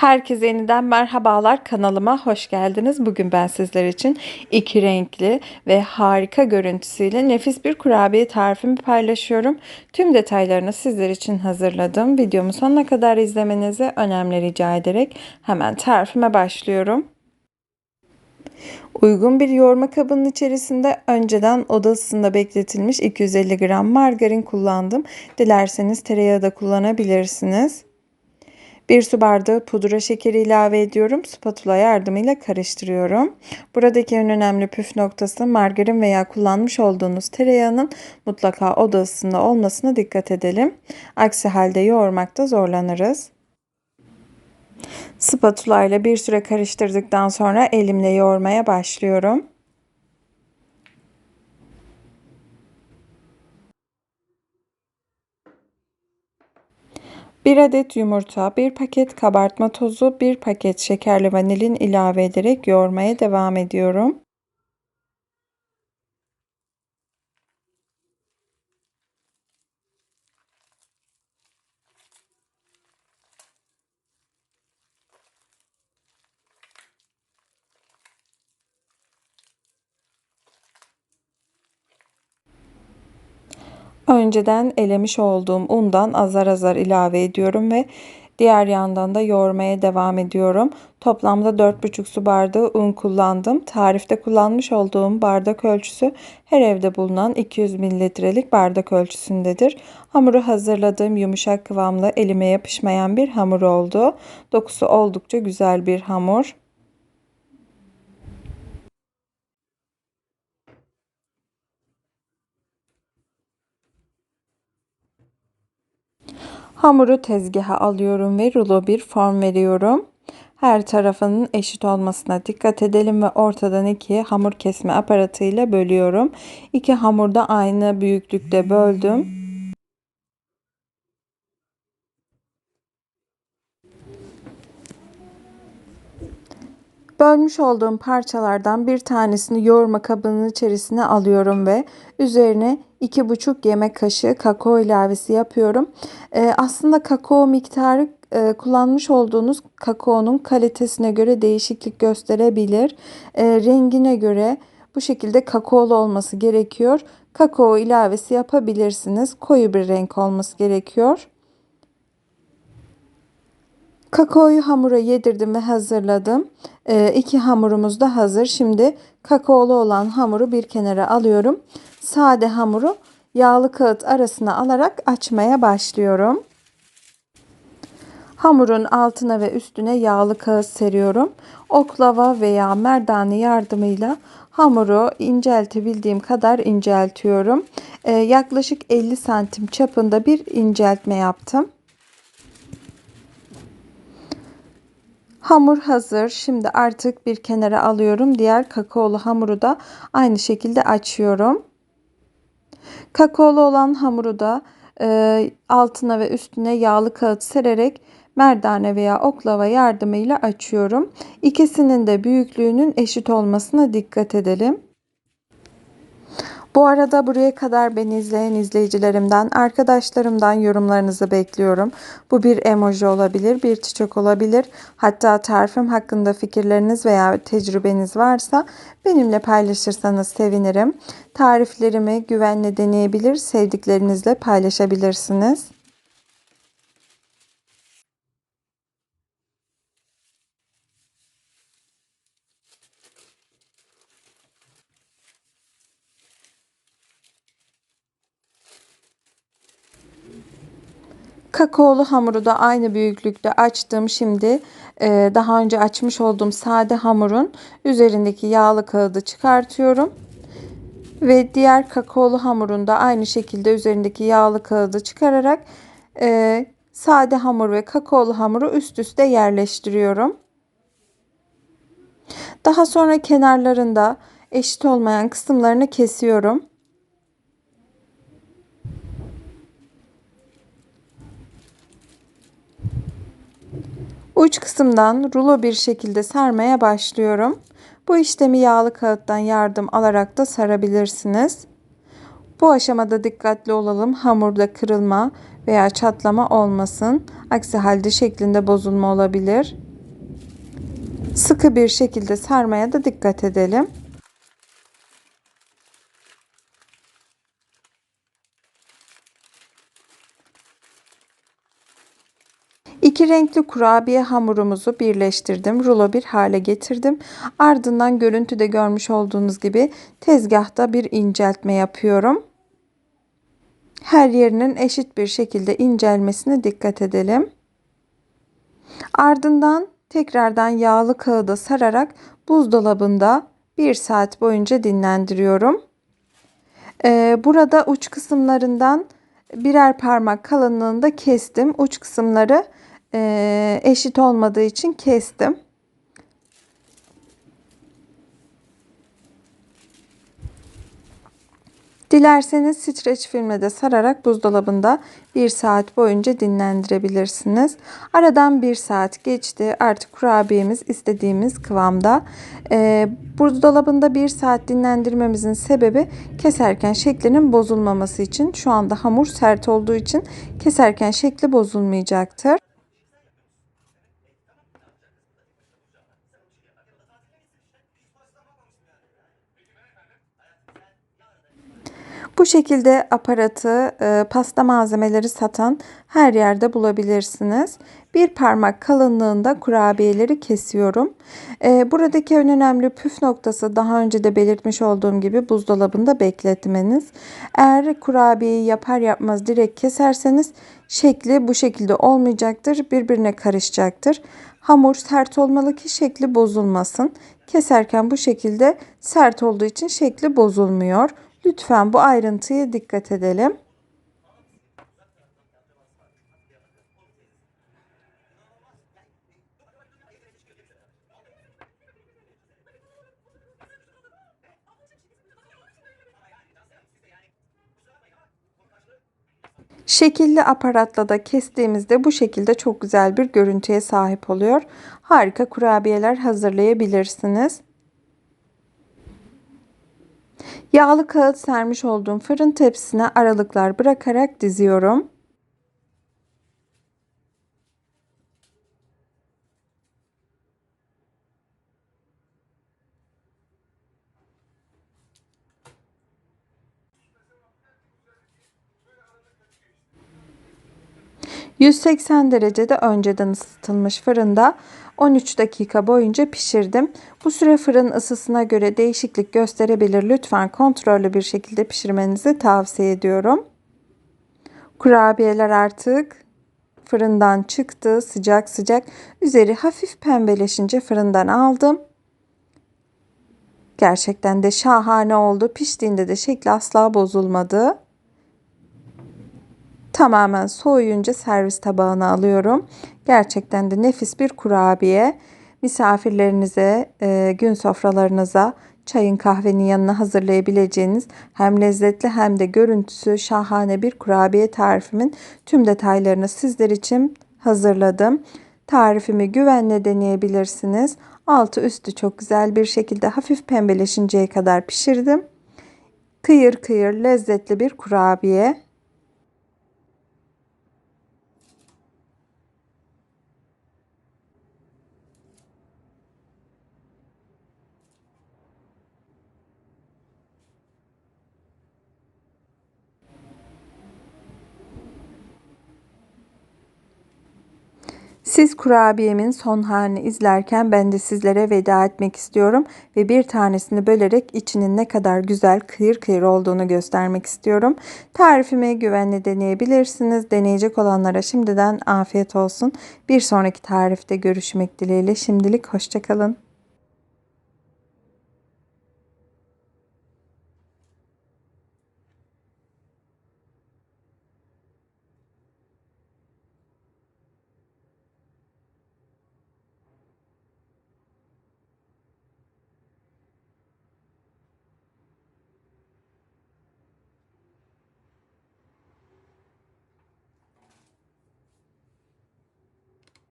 Herkese yeniden merhabalar kanalıma hoş geldiniz. Bugün ben sizler için iki renkli ve harika görüntüsüyle nefis bir kurabiye tarifimi paylaşıyorum. Tüm detaylarını sizler için hazırladım. Videomu sonuna kadar izlemenizi önemli rica ederek hemen tarifime başlıyorum. Uygun bir yoğurma kabının içerisinde önceden oda ısısında bekletilmiş 250 gram margarin kullandım. Dilerseniz tereyağı da kullanabilirsiniz. 1 su bardağı pudra şekeri ilave ediyorum. Spatula yardımıyla karıştırıyorum. Buradaki en önemli püf noktası margarin veya kullanmış olduğunuz tereyağının mutlaka oda ısısında olmasına dikkat edelim. Aksi halde yoğurmakta zorlanırız. Spatula ile bir süre karıştırdıktan sonra elimle yoğurmaya başlıyorum. 1 adet yumurta, 1 paket kabartma tozu, 1 paket şekerli vanilin ilave ederek yoğurmaya devam ediyorum. Önceden elemiş olduğum undan azar azar ilave ediyorum ve diğer yandan da yoğurmaya devam ediyorum. Toplamda 4,5 su bardağı un kullandım. Tarifte kullanmış olduğum bardak ölçüsü her evde bulunan 200 mililitrelik bardak ölçüsündedir. Hamuru hazırladığım yumuşak kıvamlı elime yapışmayan bir hamur oldu. Dokusu oldukça güzel bir hamur. Hamuru tezgaha alıyorum ve rulo bir form veriyorum. Her tarafının eşit olmasına dikkat edelim ve ortadan ikiye hamur kesme aparatıyla bölüyorum. İki hamur da aynı büyüklükte böldüm. Bölmüş olduğum parçalardan bir tanesini yoğurma kabının içerisine alıyorum ve üzerine 2,5 yemek kaşığı kakao ilavesi yapıyorum. Ee, aslında kakao miktarı e, kullanmış olduğunuz kakaonun kalitesine göre değişiklik gösterebilir. E, rengine göre bu şekilde kakaolu olması gerekiyor. Kakao ilavesi yapabilirsiniz. Koyu bir renk olması gerekiyor. Kakaoyu hamura yedirdim ve hazırladım. Ee, iki hamurumuz da hazır. Şimdi kakaolu olan hamuru bir kenara alıyorum. Sade hamuru yağlı kağıt arasına alarak açmaya başlıyorum. Hamurun altına ve üstüne yağlı kağıt seriyorum. Oklava veya merdane yardımıyla hamuru inceltebildiğim kadar inceltiyorum. Ee, yaklaşık 50 santim çapında bir inceltme yaptım. Hamur hazır. Şimdi artık bir kenara alıyorum. Diğer kakaolu hamuru da aynı şekilde açıyorum. Kakaolu olan hamuru da e, altına ve üstüne yağlı kağıt sererek merdane veya oklava yardımıyla açıyorum. İkisinin de büyüklüğünün eşit olmasına dikkat edelim. Bu arada buraya kadar beni izleyen izleyicilerimden, arkadaşlarımdan yorumlarınızı bekliyorum. Bu bir emoji olabilir, bir çiçek olabilir. Hatta tarifim hakkında fikirleriniz veya tecrübeniz varsa benimle paylaşırsanız sevinirim. Tariflerimi güvenle deneyebilir, sevdiklerinizle paylaşabilirsiniz. Kakaolu hamuru da aynı büyüklükte açtım. Şimdi e, daha önce açmış olduğum sade hamurun üzerindeki yağlı kağıdı çıkartıyorum. Ve diğer kakaolu hamurun da aynı şekilde üzerindeki yağlı kağıdı çıkararak e, sade hamur ve kakaolu hamuru üst üste yerleştiriyorum. Daha sonra kenarlarında eşit olmayan kısımlarını kesiyorum. Uç kısımdan rulo bir şekilde sarmaya başlıyorum. Bu işlemi yağlı kağıttan yardım alarak da sarabilirsiniz. Bu aşamada dikkatli olalım. Hamurda kırılma veya çatlama olmasın. Aksi halde şeklinde bozulma olabilir. Sıkı bir şekilde sarmaya da dikkat edelim. İki renkli kurabiye hamurumuzu birleştirdim. Rulo bir hale getirdim. Ardından görüntüde görmüş olduğunuz gibi tezgahta bir inceltme yapıyorum. Her yerinin eşit bir şekilde incelmesine dikkat edelim. Ardından tekrardan yağlı kağıda sararak buzdolabında bir saat boyunca dinlendiriyorum. Ee, burada uç kısımlarından birer parmak kalınlığında kestim. Uç kısımları e, eşit olmadığı için kestim. Dilerseniz streç filmle de sararak buzdolabında bir saat boyunca dinlendirebilirsiniz. Aradan bir saat geçti. Artık kurabiyemiz istediğimiz kıvamda. Ee, buzdolabında bir saat dinlendirmemizin sebebi keserken şeklinin bozulmaması için. Şu anda hamur sert olduğu için keserken şekli bozulmayacaktır. Bu şekilde aparatı, e, pasta malzemeleri satan her yerde bulabilirsiniz. Bir parmak kalınlığında kurabiyeleri kesiyorum. E, buradaki en önemli püf noktası daha önce de belirtmiş olduğum gibi buzdolabında bekletmeniz. Eğer kurabiyeyi yapar yapmaz direkt keserseniz şekli bu şekilde olmayacaktır. Birbirine karışacaktır. Hamur sert olmalı ki şekli bozulmasın. Keserken bu şekilde sert olduğu için şekli bozulmuyor. Lütfen bu ayrıntıya dikkat edelim. Şekilli aparatla da kestiğimizde bu şekilde çok güzel bir görüntüye sahip oluyor. Harika kurabiyeler hazırlayabilirsiniz. Yağlı kağıt sermiş olduğum fırın tepsisine aralıklar bırakarak diziyorum. ...180 derecede önceden ısıtılmış fırında 13 dakika boyunca pişirdim. Bu süre fırın ısısına göre değişiklik gösterebilir. Lütfen kontrollü bir şekilde pişirmenizi tavsiye ediyorum. Kurabiyeler artık fırından çıktı. Sıcak sıcak. Üzeri hafif pembeleşince fırından aldım. Gerçekten de şahane oldu. Piştiğinde de şekli asla bozulmadı. Tamamen soğuyunca servis tabağına alıyorum. Gerçekten de nefis bir kurabiye. Misafirlerinize, e, gün sofralarınıza çayın kahvenin yanına hazırlayabileceğiniz hem lezzetli hem de görüntüsü şahane bir kurabiye tarifimin tüm detaylarını sizler için hazırladım. Tarifimi güvenle deneyebilirsiniz. Altı üstü çok güzel bir şekilde hafif pembeleşinceye kadar pişirdim. Kıyır kıyır lezzetli bir kurabiye. Siz kurabiyemin son halini izlerken ben de sizlere veda etmek istiyorum ve bir tanesini bölerek içinin ne kadar güzel kıyır kıyır olduğunu göstermek istiyorum. Tarifimi güvenle deneyebilirsiniz. Deneyecek olanlara şimdiden afiyet olsun. Bir sonraki tarifte görüşmek dileğiyle. Şimdilik hoşçakalın.